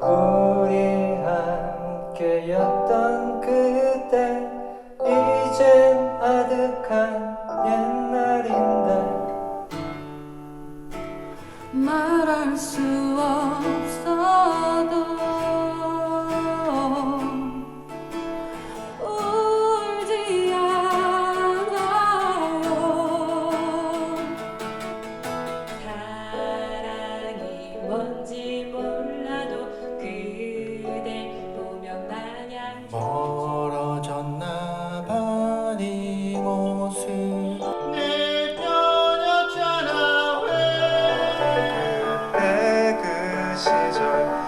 우리 함께였던 그때 이젠 아득한 옛날인데 말할 수 없어도 울지 않아요. 사랑이 뭔지 그 시절.